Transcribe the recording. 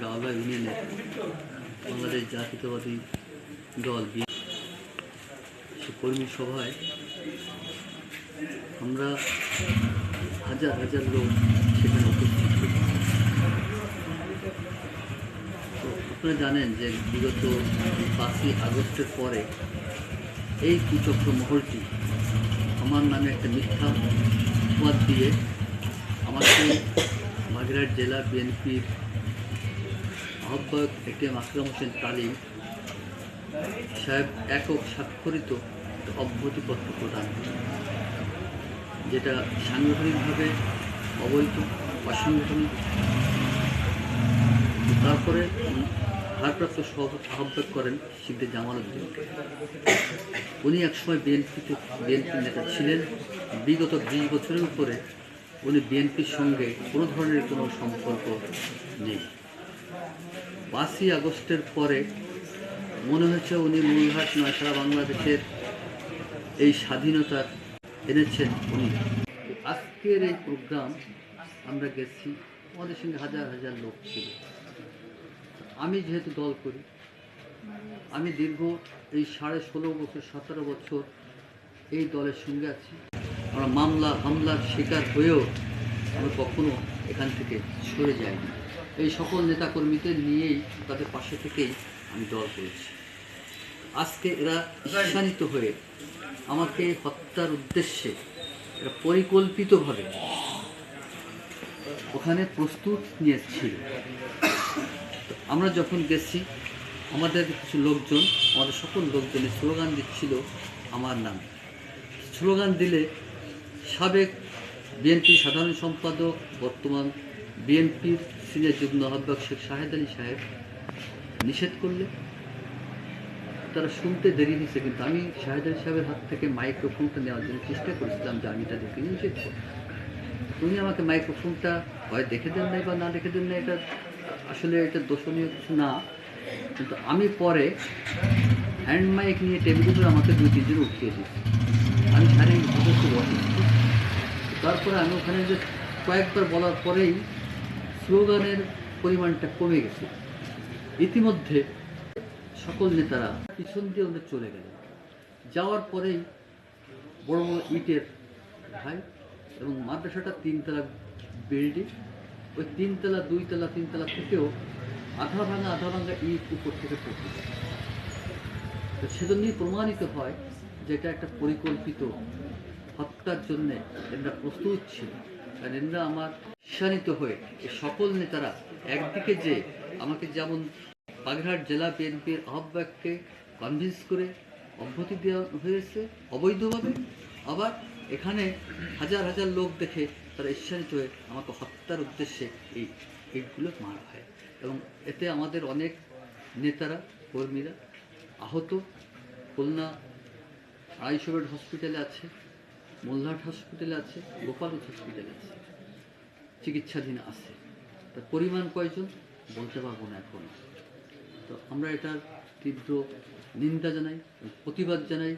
গাওলা ইউনিয়নের বাংলাদেশ জাতীয়তাবাদী দল কর্মী সভায় আমরা হাজার হাজার লোক সেখানে উপস্থিত আপনারা জানেন যে বিগত পাঁচই আগস্টের পরে এই কুচক্র মহলটি আমার নামে একটা মিথ্যা উপবাদ দিয়ে আমাকে মাগুরাট জেলা বিএনপির টি এম আকরাম হোসেন তালিম সাহেব একক স্বাক্ষরিত একটা অব্যাহতিপত্র প্রদান যেটা সাংগঠনিকভাবে অবৈধ, অসাংগঠনিক। তারপরে ভারপ্রাপ্ত সহ, আহ্বায়ক করেন সিদ্ধে জামাল উদ্দিন। উনি একসময় বিএনপিতে বিএনপির নেতা ছিলেন। বিগত বিশ বছরের উপরে উনি বিএনপির সঙ্গে কোনো ধরনের কোনো সম্পর্ক নেই। পাঁচই আগস্টের পরে মনে হয়েছে উনি মূলঘাট নয়, সারা বাংলাদেশের এই স্বাধীনতা এনেছেন উনি। আজকের এই প্রোগ্রাম আমরা গেছি, আমাদের সঙ্গে হাজার হাজার লোক ছিল। আমি যেহেতু দল করি, আমি দীর্ঘ এই সাড়ে ষোলো বছর, সতেরো বছর এই দলের সঙ্গে আছি। আমরা মামলা, হামলার শিকার হয়েও আমি কখনো এখান থেকে সরে যাইনি। এই সকল নেতাকর্মীদের নিয়েই তাদের পাশে থেকেই আমি দল করেছি। আজকে এরা ঈর্ষান্বিত হয়ে আমাকে হত্যার উদ্দেশ্যে এরা পরিকল্পিতভাবে ওখানে প্রস্তুত নিয়েছিল। আমরা যখন গেছি, আমাদের কিছু লোকজন, আমাদের সকল লোকজনের স্লোগান দিচ্ছিল আমার নামে। স্লোগান দিলে সাবেক বিএনপি সাধারণ সম্পাদক, বর্তমান বিএনপির সিনিয়র যুগ্ম আহ্বায়ক শেখ শাহেদ আলী সাহেব নিষেধ করলে, তারা শুনতে দেরি হয়েছে, কিন্তু আমি শাহেদ আলী সাহেবের হাত থেকে মাইক্রোফোনটা নেওয়ার জন্য চেষ্টা করেছিলাম যে আমি দেখে নিষেধ করব। উনি আমাকে মাইক্রোফোনটা হয় দেখে দেন নাই বা না দেখে দেন না এটা আসলে এটা দোষণীয় কিছু না। কিন্তু আমি পরে হ্যান্ড মাইক নিয়ে টেবিলের উপরে আমাকে দুই তিনজন উঠিয়ে দিয়েছি। আমি অসুস্থ তারপরে আমি ওখানে যে কয়েকবার বলার পরেই স্লোগানের পরিমাণটা কমে গেছে। ইতিমধ্যে সকল নেতারা পিছন দিয়ে ওদের চলে গেলেন। যাওয়ার পরেই বড় বড় ইটের ভাই এবং মাদ্রাসাটা তিনতলা বিল্ডিং, ওই তিনতলা, দুইতলা, তিনতলা থেকেও আধা ভাঙা আধা ভাঙা ইট উপর থেকে পড়তে। তো সেজন্যই প্রমাণিত হয় যে এটা একটা পরিকল্পিত হত্যার জন্যে এটা প্রস্তুত ছিল। এরা আমার ঈর্ষান্বিত হয়ে সকল নেতারা একদিকে যে আমাকে যেমন বাগেরহাট জেলা বিএনপির আহ্বায়ককে কনভিন্স করে অব্যাহতি দেওয়া হয়েছে অবৈধভাবে, আবার এখানে হাজার হাজার লোক দেখে তারা ঈর্ষান্বিত হয়ে আমাকে হত্যার উদ্দেশ্যে এই ইটগুলো মারা হয় এবং এতে আমাদের অনেক নেতারা, কর্মীরা আহত। খুলনা আড়াইশো বেড হসপিটালে আছে। মোল্লাহাট হসপিটালে আছে, গোপালগঞ্জ হসপিটালে আছে, চিকিৎসাধীন আছে। তার পরিমাণ কয়জন? বলতে পারব না এখন। তো আমরা এটার তীব্র নিন্দা জানাই প্রতিবাদ জানাই।